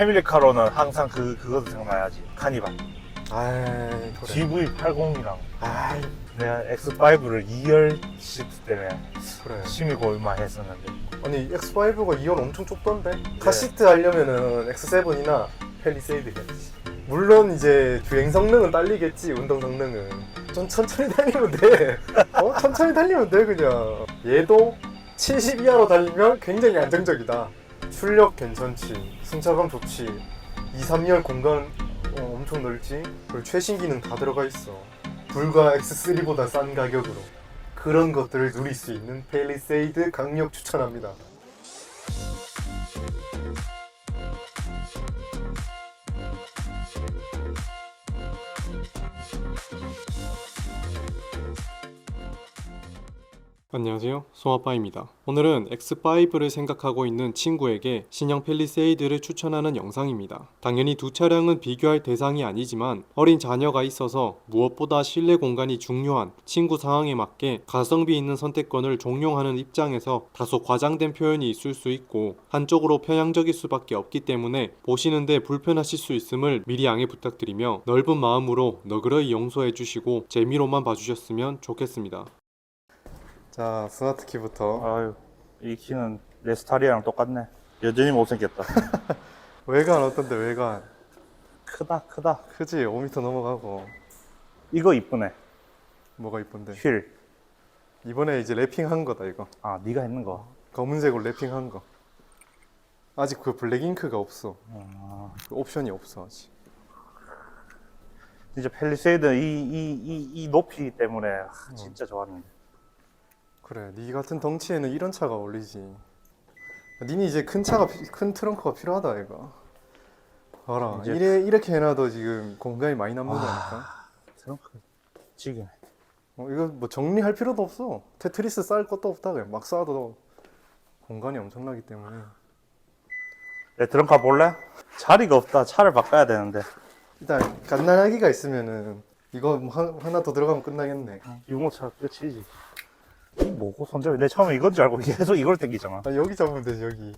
패밀리카로는 항상 그 그것도 생각나야지. 카니발. 아이 그래. GV80이랑 아이 내가 X5를 2열 시트 때문에 그래. 심히 고민만 했었는데. 아니 X5가 2열 엄청 좁던데? 카시트 하려면은 X7이나 펠리세이드겠지. 물론 이제 주행 성능은 딸리겠지 운동 성능은. 좀 천천히 달리면 돼. 어 천천히 달리면 돼 그냥. 얘도 70 이하로 달리면 굉장히 안정적이다. 출력 괜찮지. 승차감 좋지. 2, 3열 공간 어, 엄청 넓지. 그리고 최신 기능 다 들어가 있어. 불과 X3보다 싼 가격으로. 그런 것들을 누릴 수 있는 펠리세이드 강력 추천합니다. 안녕하세요. 송아빠입니다. 오늘은 X5를 생각하고 있는 친구에게 신형 펠리세이드를 추천하는 영상입니다. 당연히 두 차량은 비교할 대상이 아니지만 어린 자녀가 있어서 무엇보다 실내 공간이 중요한 친구 상황에 맞게 가성비 있는 선택권을 종용하는 입장에서 다소 과장된 표현이 있을 수 있고 한쪽으로 편향적일 수밖에 없기 때문에 보시는데 불편하실 수 있음을 미리 양해 부탁드리며 넓은 마음으로 너그러이 용서해 주시고 재미로만 봐주셨으면 좋겠습니다. 자, 스마트 키부터 아유 이 키는 내 스타일이랑 똑같네. 여전히 못생겼다. 외관 어떤데 외관? 크다 크다. 크지? 5m 넘어가고 이거 이쁘네. 뭐가 이쁜데? 휠. 이번에 이제 랩핑한 거다 이거 아 네가 했는 거. 검은색으로 랩핑한 거 아직 그 블랙 잉크가 없어 아, 그 옵션이 없어 아직 진짜 펠리세이드 이 이 이 이 높이 때문에 아, 진짜 좋았는데. 그래 니 같은 덩치에는 이런 차가 어울리지 니는 이제 큰 차가 피- 큰 트렁크가 필요하다 이거 봐라 이제- 이래, 이렇게 해놔도 지금 공간이 많이 남는다니까 트렁크 지기네. 어, 이거 뭐 정리할 필요도 없어. 테트리스 쌓을 것도 없다. 그냥 막 쌓아도 공간이 엄청나기 때문에. 내 트렁크 볼래? 자리가 없다. 차를 바꿔야 되는데. 일단 갓난아기가 있으면은 이거 뭐 하- 하나 더 들어가면 끝나겠네. 유모차 끝이지. 이 뭐고 손잡이? 내 처음에 이건 줄 알고 계속 이걸 땡기잖아. 아, 여기 잡으면 되지 여기.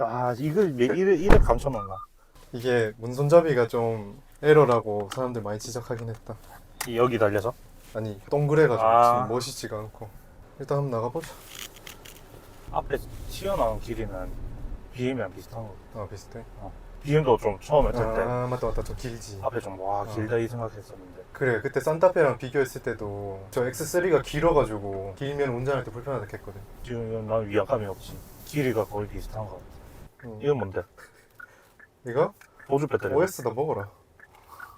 아 이걸 왜 이래 이래 감춰놓나? 이게 문 손잡이가 좀 에러라고 사람들 많이 지적하긴 했다. 이 여기 달려서? 아니 동그래가지고 아. 지금 멋있지가 않고. 일단 한번 나가보자. 앞에 튀어나온 길이는 BM이랑 비슷한 거. 아 비슷해. BM도 좀 처음에 탈때아 맞다 맞다 좀 길지. 앞에 좀와 어. 길다 이 생각했었는데 그래 그때 산타페랑 비교했을 때도 저 X3가 길어가지고 길면 운전할 때 불편하다 했거든. 지금 난 위압감이 없지. 길이가 거의 비슷한 거. 같아. 음. 이건 뭔데? 이거? 보조 배터리. OS다 먹어라.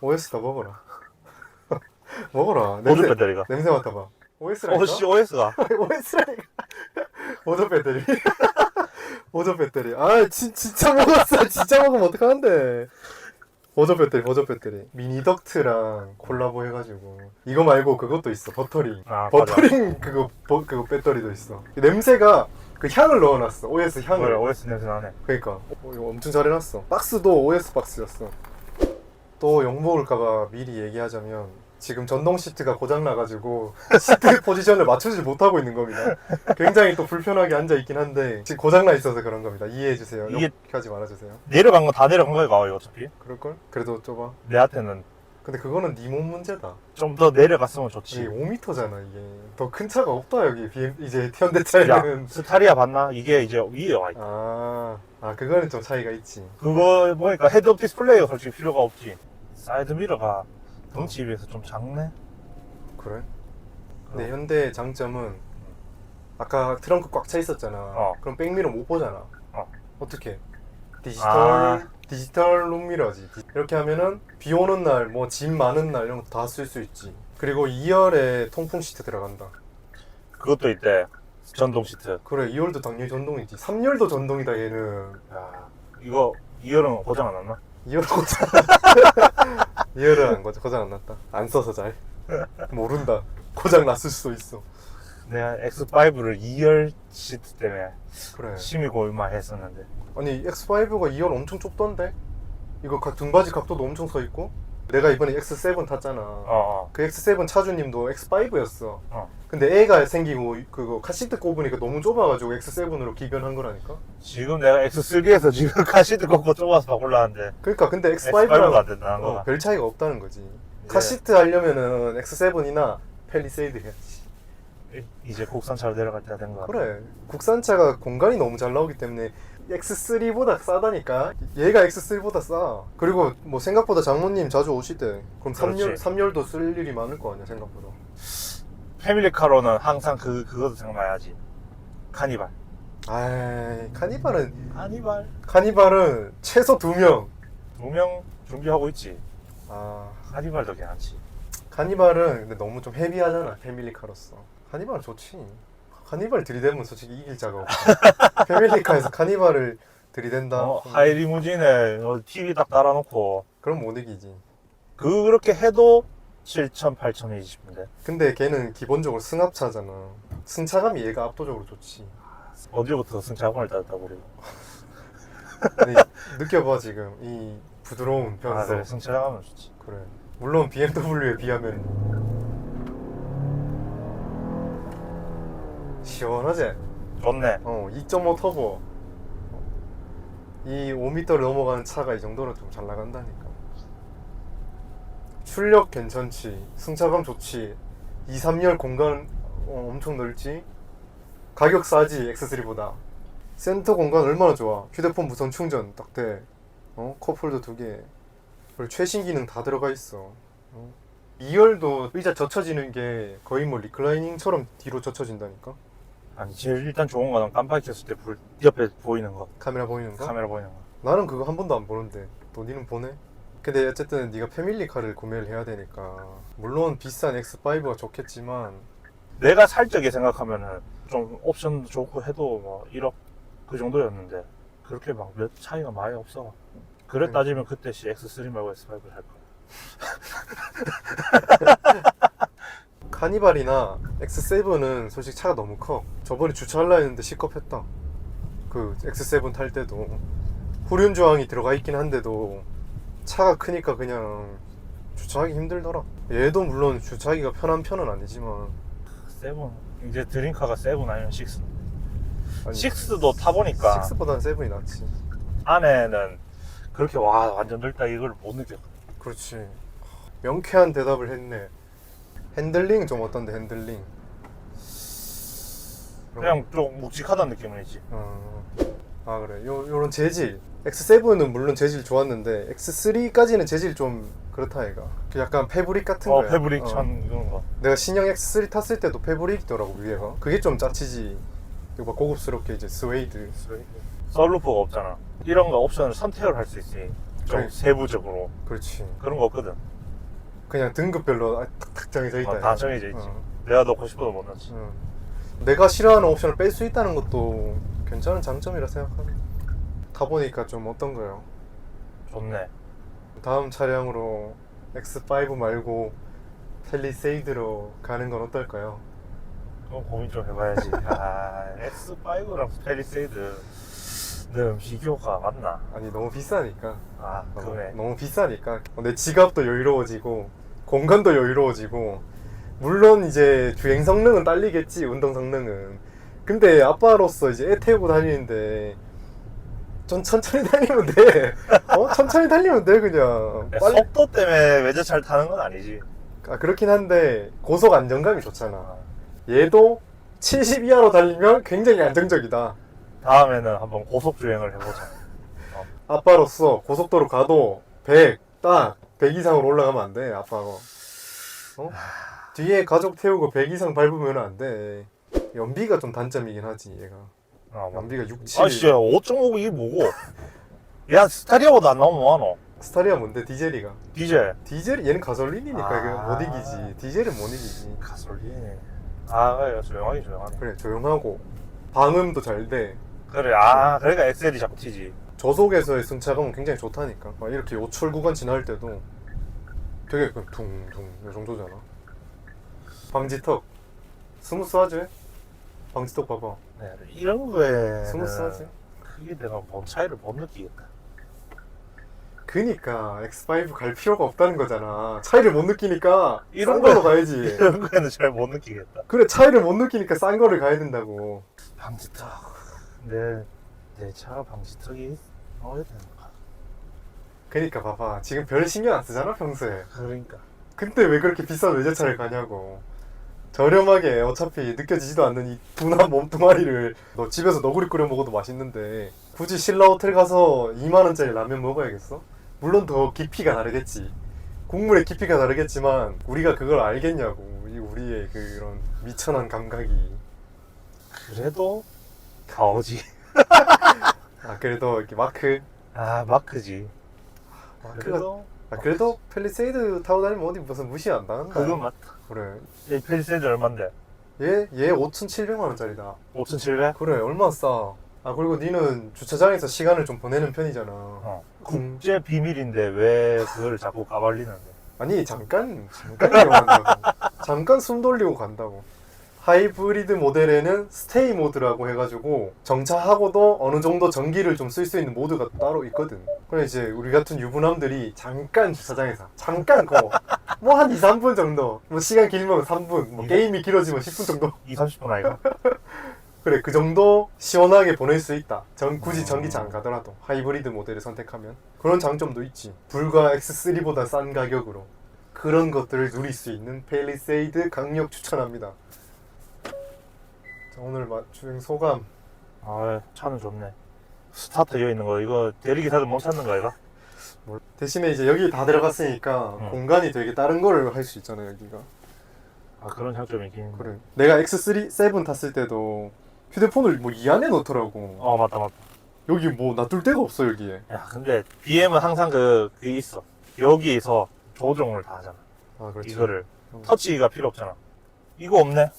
OS다 먹어라. 먹어라. 보조 냄새 배터리가. 냄새 맡아봐. OS라니까. 오씨 OS가. OS라니까. 보조 배터리. 보조 배터리. 아 진, 진짜 먹었어. 진짜 먹으면 어떡하는데. 보조 배터리, 보조 배터리. 미니 덕트랑 콜라보 해가지고 이거 말고 그것도 있어. 버터링. 아. 버터링 그거 버, 그거 배터리도 있어. 냄새가 그 향을 넣어놨어. OS 향을. 그래 OS 냄새 나네. 그러니까 어, 이거 엄청 잘 해놨어 박스도 OS 박스였어 또 욕먹을까봐 미리 얘기하자면 지금 전동 시트가 고장나가지고 시트 포지션을 맞추지 못하고 있는 겁니다 굉장히 또 불편하게 앉아 있긴 한데 지금 고장나 있어서 그런 겁니다 이해해 주세요 이게- 욕하지 말아주세요 내려간 거 다 내려간 거야 이거 어차피. 그럴걸? 그래도 좁아 내한테는 근데 그거는 네 몸 문제다 좀 더 내려갔으면 이게 좋지. 5m잖아 이게 더 큰 차가 없다 여기 BM 이제 야 현대차에는 스타리아 봤나? 이게 이제 위에 와 있다. 아, 아 그거는 좀 차이가 있지 그거 보니까 헤드업 디스플레이가 솔직히 필요가 없지. 사이드 미러가 덩치에 비해서 좀 작네. 그래? 근데 현대 장점은 아까 트렁크 꽉 차 있었잖아. 어. 그럼 백미러 못 보잖아. 어. 어떻게? 디지털 아. 디지털 룸미러지. 이렇게 하면은 비 오는 날, 뭐 짐 많은 날 이런 거 다 쓸 수 있지. 그리고 2열에 통풍 시트 들어간다. 그것도 있대. 전동 시트. 그래, 2열도 당연히 전동이지. 3열도 전동이다 얘는. 야 이거 이열은 고장 안 났나? 2열 고장. 2열은 안 고장, 고장 안 났다. 안 써서 잘. 모른다. 고장 났을 수도 있어. 내가 X5를 2열 시트 때문에 그래. 심히 고민만 했었는데 아니 X5가 2열 엄청 좁던데? 이거 각 등받이 각도도 엄청 서 있고 내가 이번에 X7 탔잖아. 어, 어. 그 X7 차주님도 X5였어. 어. 근데 애가 생기고 그거 카시트 꼽으니까 너무 좁아가지고 X7으로 기변한 거라니까. 지금 내가 X3에서 지금 카시트 꺾고 좁아서 올라왔는데 그러니까 근데 X5가 X5랑 안 된다는 어, 거야. 별 차이가 없다는 거지. 이제- 카시트 하려면은 X7이나 펠리세이드 해야지. 이제 국산차로 내려갈 때가 된 거야. 그래. 국산차가 공간이 너무 잘 나오기 때문에 X3보다 싸다니까. 얘가 X3보다 싸. 그리고 뭐 생각보다 장모님 자주 오시대. 그럼 3열, 그렇지. 3열도 쓸 일이 많을 거 아니야 생각보다. 패밀리카로는 항상 그 그것도 생각나야지. 카니발. 아이 카니발은 카니발. 카니발은 최소 두 명. 두 명 준비하고 있지. 아 카니발도 괜찮지. 카니발은 근데 너무 좀 헤비하잖아 패밀리카로서. 카니발은 좋지. 카니발 들이대면 솔직히 이길 자가 없어. 패밀리카에서 카니발을 들이댄다. 어, 하이리무진에 어, TV 딱 달아놓고 그럼 못 이기지. 그렇게 해도 7천, 8천이지 싶은데 근데 걔는 기본적으로 승합차잖아. 승차감이 얘가 압도적으로 좋지. 언제부터 승차감을 따졌다고 우리 아니, 느껴봐 지금 이 부드러운 아, 변속. 그래 승차감은 좋지 그래. 물론 BMW에 비하면 시원하지. 좋네 어, 2.5 터보. 이 5m를 넘어가는 차가 이 정도로 좀잘 나간다니까. 출력 괜찮지. 승차감 좋지. 2, 3열 공간 어, 엄청 넓지. 가격 싸지 X3보다. 센터 공간 얼마나 좋아. 휴대폰 무선 충전 딱 돼. 어? 컵홀더 두 개. 그리고 최신 기능 다 들어가 있어. 어? 2열도 의자 젖혀지는 게 거의 뭐 리클라이닝처럼 뒤로 젖혀진다니까. 아니 제일 일단 좋은 거는 깜빡이 켰을 때 불, 옆에 보이는 거. 카메라 보이는 거? 카메라 보이는 거. 나는 그거 한 번도 안 보는데. 또 니는 보네? 근데 어쨌든 네가 패밀리카를 구매를 해야 되니까. 물론 비싼 X5가 좋겠지만. 내가 살 적에 생각하면은 좀 옵션 좋고 해도 뭐 1억 그 정도였는데 그렇게 막 몇 차이가 많이 없어. 그래 음. 따지면 그때 씨 X3 말고 X5를 할 거야. 카니발이나 X7은 솔직히 차가 너무 커 저번에 주차하려 했는데 시겁했다. 그 X7 탈 때도. 후륜 조항이 들어가 있긴 한데도 차가 크니까 그냥 주차하기 힘들더라. 얘도 물론 주차하기가 편한 편은 아니지만. 세븐 이제 드림카가 세븐 아니면 식스. 아니, 식스도 타보니까. 6보다는 7이 낫지. 안에는 그렇게 와 완전 넓다 이걸 못 느꼈 그렇지. 명쾌한 대답을 했네. 핸들링 좀 어떤데 핸들링? 그냥 좀 묵직하다는 느낌은 있지 어. 아 그래. 요 요런 재질. X7은 물론 재질 좋았는데 X3까지는 재질 좀 그렇다 얘가. 그 약간 패브릭 같은 어 거야. 패브릭 어. 천 이런 거 내가 신형 X3 탔을 때도 패브릭이더라고 위에가. 그게 좀 짜치지. 이거 막 고급스럽게 이제 스웨이드. 썰루프가 없잖아 이런 거 옵션을 선택을 할 수 있지 좀 그래. 세부적으로 그렇지. 그런 거 없거든 그냥 등급별로 아, 탁탁 정해져 있다. 어, 다 정해져 있지 어. 내가 넣고 싶어도 못 넣지 응. 내가 싫어하는 옵션을 뺄 수 있다는 것도 괜찮은 장점이라 생각합니다. 가보니까 좀 어떤가요? 좋네 다음 차량으로 X5 말고 펠리세이드로 가는 건 어떨까요? 그럼 고민 좀 해봐야지 아 X5랑 펠리세이드는 비교가 맞나 아니 너무 비싸니까 아 너무, 그래 너무 비싸니까 내 지갑도 여유로워지고 공간도 여유로워지고 물론 이제 주행 성능은 딸리겠지 운동 성능은. 근데 아빠로서 이제 애 태우고 다니는데 좀 천천히 다니면 돼. 어? 천천히 달리면 돼 그냥. 빨리. 속도 때문에 외제차를 타는 건 아니지. 아 그렇긴 한데 고속 안정감이 좋잖아. 얘도 70 이하로 달리면 굉장히 안정적이다. 다음에는 한번 고속 주행을 해보자. 아빠로서 고속도로 가도 100, 딱 100 이상으로 올라가면 안 돼, 아빠가. 어? 뒤에 가족 태우고 100 이상 밟으면 안 돼. 연비가 좀 단점이긴 하지, 얘가. 아, 뭐. 연비가 6, 7. 아 진짜 5.5 이게 뭐고 야 스타리아보다 안 나오면 뭐하노 스타리아 뭔데, 디젤이가. 디젤 디젤이, 얘는 가솔린이니까 아. 못 이기지. 디젤은 못 이기지. 가솔린 아 그래 조용하게 조용하네 그래, 조용하고. 방음도 잘 돼. 그래 아 그러니까 엑셀이 자꾸 튀지 저속에서의 승차감은 굉장히 좋다니까. 막 이렇게 요철 구간 지날 때도 되게 그 둥둥 이 정도잖아. 방지턱 스무스하지? 방지턱 봐봐. 네, 이런 거에 스무스하지? 크게 내가 뭔 차이를 못 느끼겠다 그니까 X5 갈 필요가 없다는 거잖아. 차이를 못 느끼니까 이런 싼 거로 거- 가야지. 이런 거에는 잘 못 느끼겠다. 그래 차이를 못 느끼니까 싼 거를 가야 된다고. 방지턱. 내, 내 차가 방지턱이 넣어야 되는 거야. 그니까 봐봐 지금 별 신경 안 쓰잖아 평소에. 그러니까. 근데 왜 그렇게 비싼 외제차를 가냐고. 저렴하게 어차피 느껴지지도 않는 이 둔한 몸뚱아리를 너 집에서 너구리 끓여 먹어도 맛있는데 굳이 신라 호텔 가서 2만 원짜리 라면 먹어야겠어? 물론 더 깊이가 다르겠지. 국물의 깊이가 다르겠지만 우리가 그걸 알겠냐고. 이 우리의 그런 미천한 감각이. 그래도 가오지. 아 그래도 이렇게 마크 아, 마크지. 마크가 그래도 아, 그래도 펠리세이드 타고 다니면 어디 무슨 무시 안 당한다. 그건 맞다. 그래. 이 펠리세이드 얼만데? 얘, 얘 5,700만 원짜리다. 5,700? 그래, 얼마 싸. 아, 그리고 니는 주차장에서 시간을 좀 보내는 편이잖아. 어. 음. 국제 비밀인데 왜 그걸 자꾸 까발리는데? 아니, 잠깐, 잠깐 이용한다고. 잠깐 숨 돌리고 간다고. 하이브리드 모델에는 스테이 모드라고 해가지고 정차하고도 어느 정도 전기를 좀 쓸 수 있는 모드가 따로 있거든. 그래 이제 우리 같은 유부남들이 잠깐 주차장에서 잠깐 뭐한 2, 3분 정도 뭐 시간 길면 3분 뭐 게임이 길어지면 10분 정도 2, 30분 아이가? 그래 그 정도 시원하게 보낼 수 있다. 전 굳이 전기차 안 가더라도 하이브리드 모델을 선택하면 그런 장점도 있지. 불과 X3보다 싼 가격으로 그런 것들을 누릴 수 있는 펠리세이드 강력 추천합니다. 자, 오늘 맛 주행 소감. 아, 차는 좋네. 스타트 여기 있는 거 이거 대리기사들 못 찾는 거 아이가? 뭘- 대신에 이제 여기 다 들어갔으니까 응. 공간이 되게 다른 거를 할 수 있잖아 여기가. 아 그런 장점이 있긴. 그래. 내가 X3 7 탔을 때도 휴대폰을 뭐 이 안에 넣더라고. 어 맞다 맞다. 여기 뭐 놔둘 데가 없어 여기에. 야 근데 BM은 항상 그 그게 있어. 여기에서 조정을 다 하잖아. 아 그렇지. 이거를 어. 터치가 필요 없잖아. 이거 없네.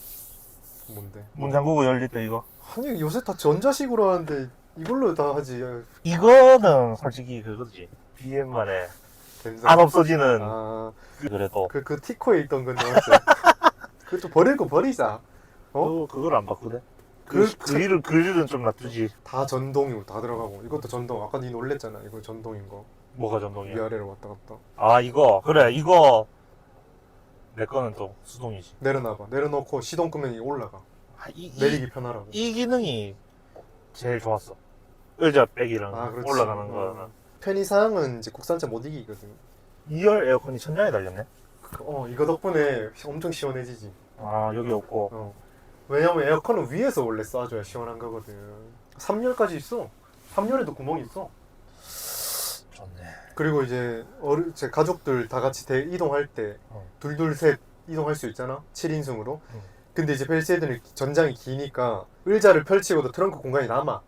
뭔데? 문 잠그고 열릴 때 이거. 아니 요새 다 전자식으로 하는데 이걸로 다 하지. 야, 이거는 솔직히 그거지. BM만의 된장. 안 없어지는 아, 그래도 그, 그 티코에 있던 건데 맞지? 그것도 버릴 거 버리자. 어? 그 그걸 안 바꾸대. 그그 그릴은 그릴은 좀 놔두지. 다 전동이고 다 들어가고 이것도 전동. 아까 니 놀랬잖아. 이거 전동인 거. 뭐가 전동이야? 위아래로 왔다 갔다. 아 이거 그래 이거 내 거는 또 수동이지. 내려놔봐. 내려놓고 시동 끄면 이게 올라가. 아, 이, 이, 내리기 편하라고. 이 기능이 제일 좋았어. 의자 빼기랑 아 그렇지. 올라가는 어. 거는 편의사항은 이제 국산차 못 이기거든. 2열 에어컨이 천장에 달렸네. 어 이거 덕분에 엄청 시원해지지. 아 여기 없고 어. 왜냐면 에어컨은 위에서 원래 쏴줘야 시원한 거거든. 3열까지 있어. 3열에도 구멍이 있어. 그리고 이제 어르 제 가족들 다 같이 대 이동할 때 어. 둘둘 셋 이동할 수 있잖아. 7인승으로. 응. 근데 이제 벨세이드는 전장이 기니까 의자를 펼치고도 트렁크 공간이 남아.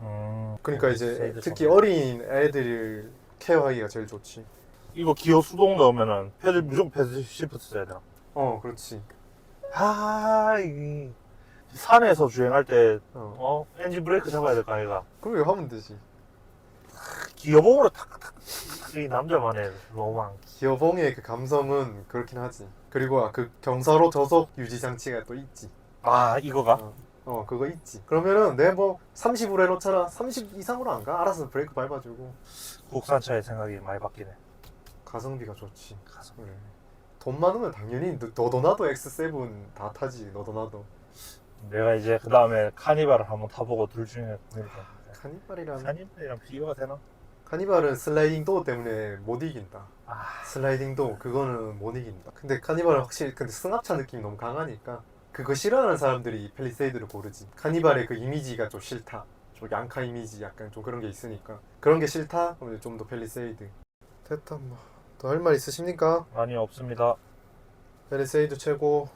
음, 그러니까 이제 벨세이드 특히. 어린 애들을 케어하기가 제일 좋지. 이거 기어 수동 넣으면은 패드 무조건 패드 시프트 써야 되나? 어, 그렇지. 아 이 산에서 주행할 때 어. 어? 엔진 브레이크 잡아야 될 거 아이가? 그럼 이거 하면 되지. 기어봉으로 탁탁 이 남자만의 로망. 기어봉의 그 감성은 그렇긴 하지. 그리고 아, 그 경사로 저속 유지 장치가 또 있지. 아 이거가? 어, 어, 그거 있지. 그러면은 내가 뭐 30으로 해놓잖아. 30 이상으로 안 가? 알아서 브레이크 밟아주고. 국산차의 생각이 많이 바뀌네. 가성비가 좋지. 가성. 그래. 돈 많으면 당연히 너- 너도 나도 X7 다 타지. 너도 나도. 내가 이제 그 다음에 카니발을 한번 타보고 둘 중에 고민이 되는데 카니발이랑 카니발이랑 비교가 되나? 카니발은 슬라이딩 도어 때문에 못 이긴다. 아 슬라이딩 도어 그거는 못 이긴다. 근데 카니발은 확실히 근데 승합차 느낌이 너무 강하니까 그거 싫어하는 사람들이 펠리세이드를 고르지. 카니발의 그 이미지가 좀 싫다. 좀 양카 이미지 약간 좀 그런 게 있으니까 그런 게 싫다. 그러면 좀더 펠리세이드. 됐다 뭐. 더 할 말 있으십니까? 많이 없습니다. 펠리세이드 최고.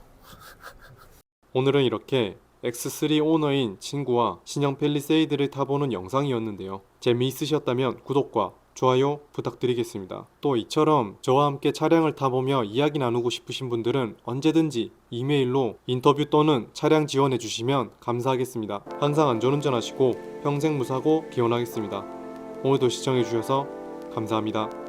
오늘은 이렇게 X3 오너인 친구와 신형 펠리세이드를 타보는 영상이었는데요. 재미있으셨다면 구독과 좋아요 부탁드리겠습니다. 또 이처럼 저와 함께 차량을 타보며 이야기 나누고 싶으신 분들은 언제든지 이메일로 인터뷰 또는 차량 지원해 주시면 감사하겠습니다. 항상 안전운전하시고 평생 무사고 기원하겠습니다. 오늘도 시청해 주셔서 감사합니다.